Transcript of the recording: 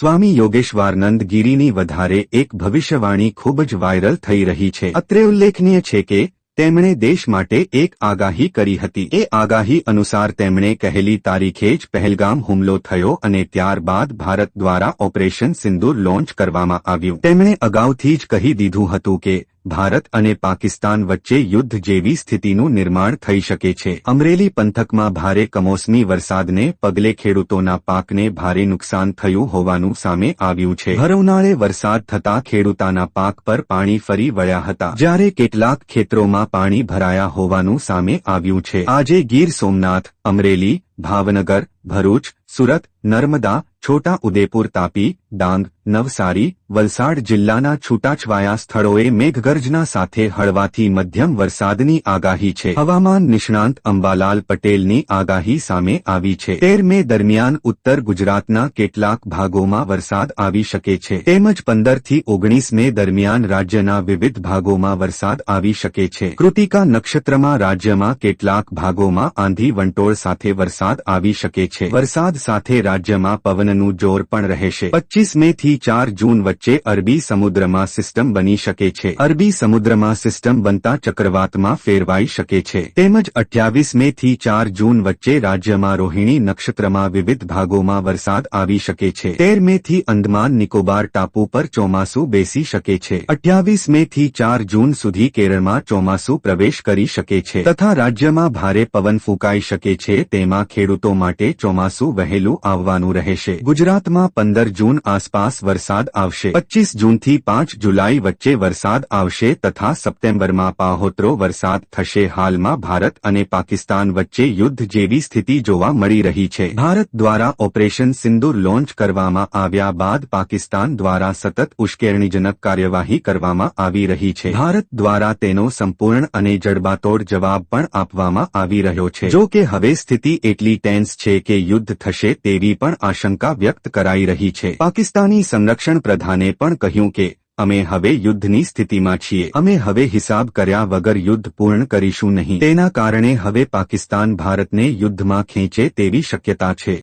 સ્વામી યોગેશ્વરાનંદ ગીરીની વધારે એક ભવિષ્યવાણી ખૂબ જ વાયરલ થઈ રહી છે. અત્રે ઉલ્લેખનીય છે કે, તેમણે દેશ માટે એક આગાહી કરી હતી. એ આગાહી અનુસાર તેમણે કહેલી તારીખે જ પહેલગામ હુમલો થયો અને ત્યારબાદ ભારત દ્વારા ઓપરેશન સિંદૂર લોન્ચ કરવામાં આવ્યું. તેમણે અગાઉથી જ કહી દીધું હતું કે ભારત અને પાકિસ્તાન વચ્ચે યુદ્ધ જેવી સ્થિતિનું નિર્માણ થઈ શકે છે. અમરેલી પંથકમાં ભારે કમોસમી વરસાદને પગલે ખેડૂતોના પાકને ભારે નુકસાન થયું હોવાનું સામે આવ્યું છે. ભરોનાળે વરસાદ થતા ખેડૂતાના પાક પર પાણી ફરી વળ્યા હતા. જ્યારે કેટલાક ખેતરોમાં પાણી ભરાયા હોવાનું સામે આવ્યું છે. આજે ગીર સોમનાથ, અમરેલી, ભાવનગર, ભરૂચ, સુરત, નર્મદા છોટા ઉદેપુર તાપી, ડાંગ, નવસારી, વલસાડ જિલ્લાના છૂટાછવાયા સ્થળોએ મેઘગર્જના સાથે હળવાથી મધ્યમ વરસાદની આગાહી છે. હવામાન નિષ્ણાંત અંબાલાલ પટેલની આગાહી સામે આવી છે. તેર મે દરમિયાન ઉત્તર ગુજરાતના કેટલાક ભાગોમાં વરસાદ આવી શકે છે. તેમજ પંદરથી ઓગણીસ મે દરમિયાન રાજ્યના વિવિધ ભાગોમાં વરસાદ આવી શકે છે. કૃતિકા નક્ષત્રમાં રાજ્યમાં કેટલાક ભાગોમાં આંધી વંટોળ સાથે વરસાદ આવી શકે છે. વરસાદ સાથે રાજ્યમાં પવનનું જોર પણ રહેશે પચીસ મે થી ચાર જૂન વચ્ચે અરબી સમુદ્રમાં સિસ્ટમ બની શકે છે. અરબી સમુદ્રમાં સિસ્ટમ બનતા ચક્રવાતમાં ફેરવાઈ શકે છે. તેમજ અઠ્યાવીસ મે થી ચાર જૂન વચ્ચે રાજ્યમાં રોહિણી નક્ષત્રમાં વિવિધ ભાગોમાં વરસાદ આવી શકે છે. તેર મે થી અંદમાન નિકોબાર ટાપુ પર ચોમાસું બેસી શકે છે. અઠ્યાવીસ મે થી ચાર જૂન સુધી કેરળમાં ચોમાસું પ્રવેશ કરી શકે છે. તથા રાજ્યમાં ભારે પવન ફૂંકાઈ શકે છે. તેમાં ખેડૂતો માટે ચોમાસું વહેલું આવવાનું રહેશે. ગુજરાતમાં પંદર જૂન આસપાસ વરસાદ આવશે. પચીસ જૂનથી પાંચ જુલાઈ વચ્ચે વરસાદ આવશે તથા સપ્ટેમ્બરમાં પાહોતરો વરસાદ થશે. હાલમાં ભારત અને પાકિસ્તાન વચ્ચે યુદ્ધ જેવી સ્થિતિ જોવા મળી રહી છે. ભારત દ્વારા ઓપરેશન સિંદુર લોન્ચ કરવામાં આવ્યા બાદ પાકિસ્તાન દ્વારા સતત ઉશ્કેરણીજનક કાર્યવાહી કરવામાં આવી રહી છે. ભારત દ્વારા તેનો સંપૂર્ણ અને જડબાતોડ જવાબ પણ આપવામાં આવી રહ્યો છે. જો કે હવે સ્થિતિ એટલી ટેન્સ છે કે યુદ્ધ થશે તેવી પણ આશંકા વ્યક્ત કરાઈ રહી છે. પાકિસ્તાની સંરક્ષણ પ્રધાને પણ કહ્યું કે, અમે હવે યુદ્ધની સ્થિતિમાં છીએ. અમે હવે હિસાબ કર્યા વગર યુદ્ધ પૂર્ણ કરીશું નહીં. તેના કારણે હવે પાકિસ્તાન ભારતને યુદ્ધમાં ખેંચે તેવી શક્યતા છે.